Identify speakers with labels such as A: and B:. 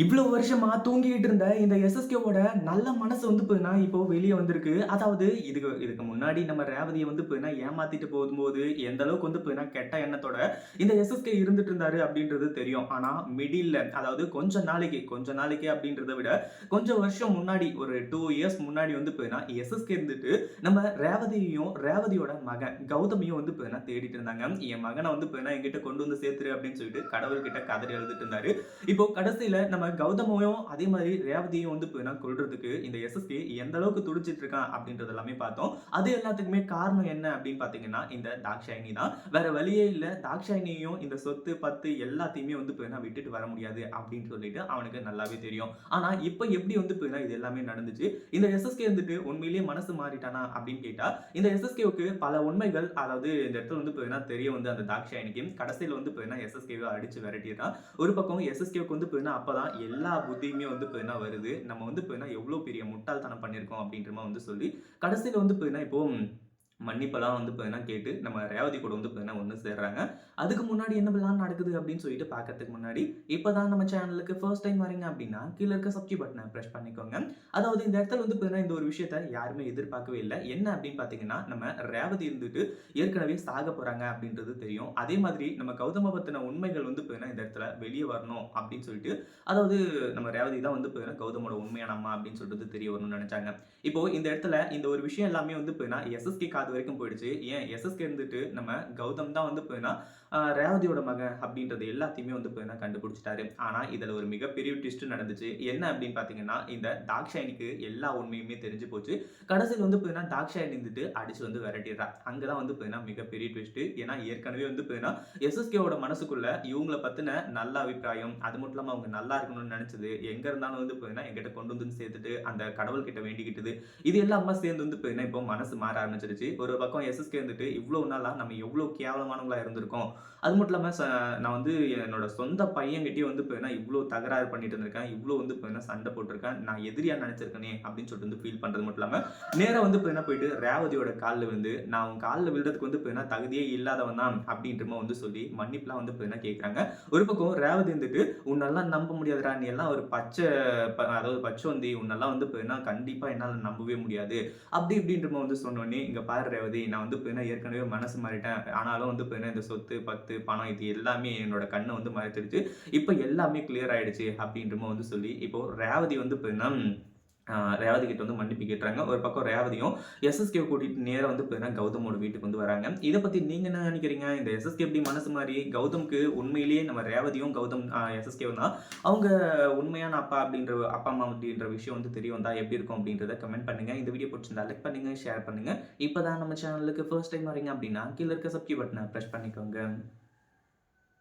A: இவ்வளோ வருஷமா தூங்கிட்டு இருந்த இந்த எஸ்எஸ்கேவோட நல்ல மனசு வந்து போயினா இப்போ வெளியே வந்திருக்கு. அதாவது இதுக்கு இதுக்கு முன்னாடி நம்ம ரேவதியை வந்து போயினா ஏமாத்திட்டு போகும்போது எந்த அளவுக்கு வந்து போயினா கெட்ட எண்ணத்தோட இந்த எஸ்எஸ்கே இருந்துட்டு இருந்தாரு அப்படின்றது தெரியும். ஆனா மிடில் அதாவது கொஞ்ச நாளைக்கு கொஞ்ச நாளைக்கு அப்படின்றத விட கொஞ்சம் வருஷம் முன்னாடி ஒரு டூ இயர்ஸ் முன்னாடி வந்து போயினா எஸ்எஸ்கே இருந்துட்டு நம்ம ரேவதியையும் ரேவதியோட மகன் கௌதமியும் வந்து போயினா தேடிட்டு இருந்தாங்க. என் மகனை வந்து போயினா என்கிட்ட கொண்டு வந்து சேர்த்துரு அப்படின்னு சொல்லிட்டு கடவுள்கிட்ட கதறி எழுதிட்டு இருந்தாரு. இப்போ கடைசியில நம்ம கௌதமையும் அதே மாதிரி ரேவதியும் வந்து இப்போ என்ன கொள்றதுக்கு இந்த எஸ்எஸ்கே எந்த அளவுக்கு துடிச்சிட்டு இருக்கான் அப்படின்றது எல்லாமே பார்த்தோம். அது எல்லாத்துக்குமே காரணம் என்ன அப்படின்னு பார்த்தீங்கன்னா இந்த தாக்ஷாயினி தான். வேற வழியே இல்லை. தாக்ஷாயினியும் இந்த சொத்து பத்து எல்லாத்தையுமே வந்து இப்போ என்ன விட்டுட்டு வர முடியாது அப்படின்னு சொல்லிட்டு அவனுக்கு நல்லாவே தெரியும். ஆனால் இப்போ எப்படி வந்து இப்போ என்ன இது எல்லாமே நடந்துச்சு? இந்த எஸ்எஸ்கே வந்துட்டு உண்மையிலேயே மனசு மாறிட்டானா அப்படின்னு கேட்டால் இந்த எஸ்எஸ்கேவுக்கு பல உண்மைகள் அதாவது இந்த இடத்துல வந்து இப்போ என்ன தெரிய வந்து அந்த தாக்ஷாயினிக்கு கடைசியில் வந்து இப்போ என்ன எஸ்எஸ்கேவை அடிச்சு விரட்டிடுறான். ஒரு பக்கம் எஸ்எஸ்கேவுக்கு வந்து இப்போ அப்போ தான் எல்லா புத்தியுமே வந்து இப்போ என்ன வருது. நம்ம வந்து இப்போ என்ன எவ்வளோ பெரிய முட்டாள்தனம் பண்ணியிருக்கோம் அப்படின்ற மாதிரி வந்து சொல்லி கடைசியில் வந்து இப்போ என்ன இப்போ மன்னிப்பெல்லாம் வந்து பார்த்தீங்கன்னா கேட்டு நம்ம ரேவதி கூட வந்து பார்த்தீங்கன்னா ஒன்று சேர்றாங்க. அதுக்கு முன்னாடி என்ன பிளான் நடக்குது அப்படின்னு சொல்லிட்டு பார்க்கறதுக்கு முன்னாடி இப்போ தான் நம்ம சேனலுக்கு ஃபர்ஸ்ட் டைம் வரீங்க அப்படின்னா கீழே இருக்க சப்ஜி பட்டனை ப்ரெஸ் பண்ணிக்கோங்க. அதாவது இந்த இடத்துல வந்து பார்த்தீங்கன்னா இந்த ஒரு விஷயத்த யாருமே எதிர்பார்க்கவே இல்லை. என்ன அப்படின்னு பார்த்தீங்கன்னா நம்ம ரேவதி இருந்துட்டு ஏற்கனவே சாக போகிறாங்க அப்படின்றது தெரியும். அதே மாதிரி நம்ம கௌதம பத்தின உண்மைகள் வந்து பார்த்தீங்கன்னா இந்த இடத்துல வெளியே வரணும் அப்படின்னு சொல்லிட்டு அதாவது நம்ம ரேவதி தான் வந்து பார்த்தீங்கன்னா கௌதமோட உண்மையான அம்மா அப்படின்னு சொல்லிட்டு தெரிய வரணும்னு நினைச்சாங்க. இப்போ இந்த இடத்துல இந்த ஒரு விஷயம் எல்லாமே வந்து பார்த்தீங்கன்னா எஸ்எஸ்கே காது வரைக்கும் போயிடுச்சு. ஏன்? எஸ்எஸ்கே இருந்துட்டு நம்ம கௌதம் தான் வந்து போயினா ரேவதியோட மகன் அப்படின்றது எல்லாத்தையுமே வந்து பார்த்தீங்கன்னா கண்டுபிடிச்சிட்டாரு. ஆனால் இதில் ஒரு மிகப்பெரிய ட்விஸ்ட் நடந்துச்சு. என்ன அப்படின்னு பார்த்தீங்கன்னா இந்த தாக்ஷாயினிக்கு எல்லா உண்மையுமே தெரிஞ்சு போச்சு. கடைசியில் வந்து பார்த்தீங்கன்னா தாக்ஷாயினி இருந்துட்டு அடிச்சு வந்து விரட்டிடுறா. அங்கே தான் வந்து பார்த்தீங்கன்னா மிகப்பெரிய ட்விஸ்ட் ஏன்னா ஏற்கனவே வந்து பார்த்தீங்கன்னா எஸ்எஸ்கேவோட மனசுக்குள்ள இவங்கள பத்தின நல்ல அபிப்பிராயம் அது மட்டும் இல்லாமல் அவங்க நல்லா இருக்கணும்னு நினைச்சது எங்க இருந்தாலும் வந்து பார்த்தீங்கன்னா எங்கிட்ட கொண்டு வந்து சேர்த்துட்டு அந்த கடவுள்கிட்ட வேண்டிக்கிட்டது இது எல்லாமே சேர்ந்து வந்து பார்த்தீங்கன்னா இப்போ மனசு மாற ஆரம்பிச்சிருச்சு. ஒரு பக்கம் எஸ்எஸ்கே வந்துட்டு இவ்வளோ நாளாக நம்ம எவ்வளோ கேவலமானவங்களா இருந்திருக்கோம். அது மட்டும் இல்லாமல் நான் வந்து என்னோட சொந்த பையன்கிட்டயே வந்து இப்போ இவ்வளோ தகராறு பண்ணிட்டு இருந்திருக்கேன் இவ்வளோ வந்து இப்போ சண்டை போட்டிருக்கேன் நான் எதிரியா நினைச்சிருக்கனே அப்படின்னு சொல்லிட்டு வந்து ஃபீல் பண்ணுறது மட்டும் இல்லாமல் நேராக வந்து இப்போ என்ன போயிட்டு ரேவதியோட காலில் வந்து நான் உன் காலில் விழுறதுக்கு வந்து பார்த்தீங்கன்னா தகுதியே இல்லாதவன் தான் அப்படின்றமா வந்து சொல்லி மன்னிப்புலாம் வந்து பார்த்தீங்கன்னா கேட்குறாங்க ஒரு பக்கம் ரேவதி வந்துட்டு உன்னெல்லாம் நம்ப முடியாதுடா நீ எல்லாம் ஒரு பச்சை ப- அதாவது பச்சை வந்தி உன்னெல்லாம் வந்து இப்போ என்ன கண்டிப்பாக என்னால் நம்பவே முடியாது அப்படி இப்படின்றமா வந்து சொன்னோடனே இங்கே பாரு ரேவதி நான் வந்து பார்த்தீங்கன்னா ஏற்கனவே மனசு மாறிட்டேன். ஆனாலும் வந்து பார்த்தீங்கன்னா இந்த சொத்து பத்து பணம் இது எல்லாமே என்னோட கண்ணை வந்து மறைச்சிருச்சு. இப்போ எல்லாமே கிளியர் ஆயிடுச்சு அப்படின்றமோ வந்து சொல்லி இப்போ ரேவதி வந்து பார்த்தீங்கன்னா ரேவதி கிட்ட வந்து மன்னிப்பு கேட்டுறாங்க. ஒரு பக்கம் ரேவதியும் எஸ்எஸ்கே கூட்டிட்டு நேராக வந்து பார்த்தீங்கன்னா கௌதமோட வீட்டுக்கு வந்து வராங்க. இதை பத்தி நீங்க என்ன நினைக்கிறீங்க? இந்த எஸ்எஸ்கே எப்படி மனசு மாதிரி கௌதம்க்கு உண்மையிலேயே நம்ம ரேவதியும் கௌதம் எஸ்எஸ்கே தான். அவங்க உண்மையான அப்பா அப்படின்ற அப்பா அம்மா அப்படின்ற விஷயம் வந்து தெரிய தான் எப்படி இருக்கும் அப்படின்றத கமெண்ட் பண்ணுங்க. இந்த வீடியோ பிடிச்சிருந்தா லைக் பண்ணுங்க ஷேர் பண்ணுங்க. இப்போதான் நம்ம சேனலுக்கு ஃபர்ஸ்ட் டைம் வரீங்க அப்படின்னா கீழே இருக்க சப்ஸ்கிரைப் பட்டனை ப்ரெஸ் பண்ணிக்கோங்க.